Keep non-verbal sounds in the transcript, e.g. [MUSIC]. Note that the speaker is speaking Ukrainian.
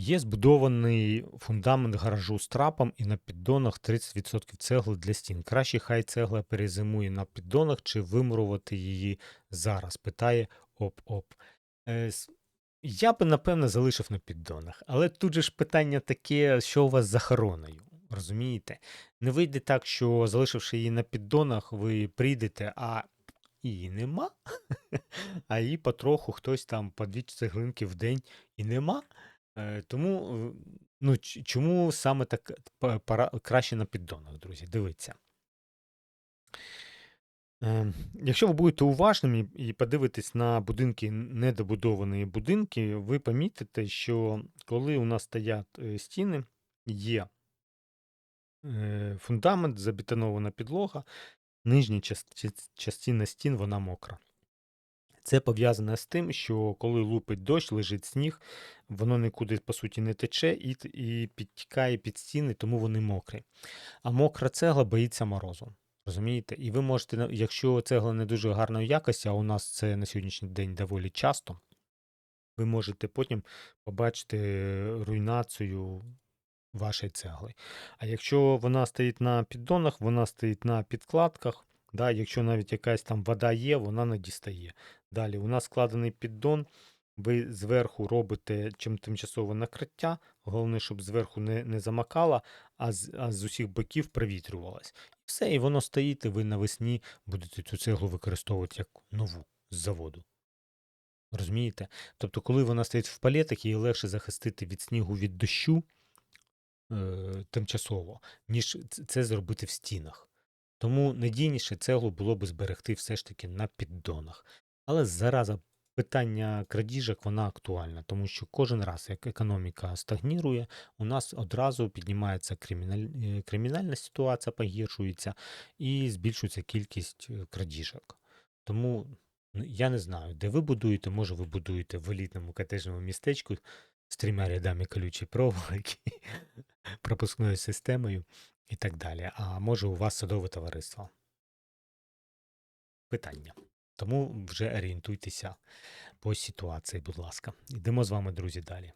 Є збудований фундамент гаражу з трапом і на піддонах 30% цегли для стін. Краще хай цегла перезимує на піддонах чи вимурувати її зараз? Питає оп-оп. Е, Я би, напевно, залишив на піддонах. Але тут же ж питання таке, що у вас з захороною. Розумієте? Не вийде так, що залишивши її на піддонах, ви прийдете, а її нема. [LAUGHS] А її потроху хтось там по дві цеглинки в день і нема. Е, Тому е, ну, чому саме так па- пора, краще на піддонах, друзі? Дивіться. Е, Якщо ви будете уважними і подивитесь на будинки, недобудовані будинки, ви помітите, що коли у нас стоять е, стіни, є фундамент, забетонована підлога, нижня част- частина стін вона мокра. Це пов'язане з тим, що коли лупить дощ, лежить сніг, воно нікуди по суті не тече і, і підтікає під стіни, тому вони мокрі. А мокра цегла боїться морозу. Розумієте? І ви можете, якщо цегла не дуже гарної якості, а у нас це на сьогоднішній день доволі часто, ви можете потім побачити е, руйнацію вашої цегли. А якщо вона стоїть на піддонах, вона стоїть на підкладках, да, якщо навіть якась там вода є, вона не дістає. Далі, у нас складений піддон, ви зверху робите чим тимчасове накриття, головне, щоб зверху не, не замакало, а з, а з усіх боків провітрювалось. Все, і воно стоїть, і ви навесні будете цю цеглу використовувати як нову з заводу. Розумієте? Тобто, коли вона стоїть в палетах, її легше захистити від снігу від дощу е, тимчасово, ніж це зробити в стінах. Тому надійніше цеглу було би зберегти все ж таки на піддонах. Але зараза питання крадіжок вона актуальна, тому що кожен раз, як економіка стагнірує, у нас одразу піднімається криміналь... е, кримінальна ситуація, погіршується і збільшується кількість е, крадіжок. Тому ну, я не знаю, де ви будуєте, може ви будуєте в елітному котежному містечку з трьома рядами колючої проволоки, [LAUGHS] пропускною системою і так далі. А може у вас садове товариство? Питання. Тому вже орієнтуйтеся по ситуації, будь ласка. Йдемо з вами, друзі, далі.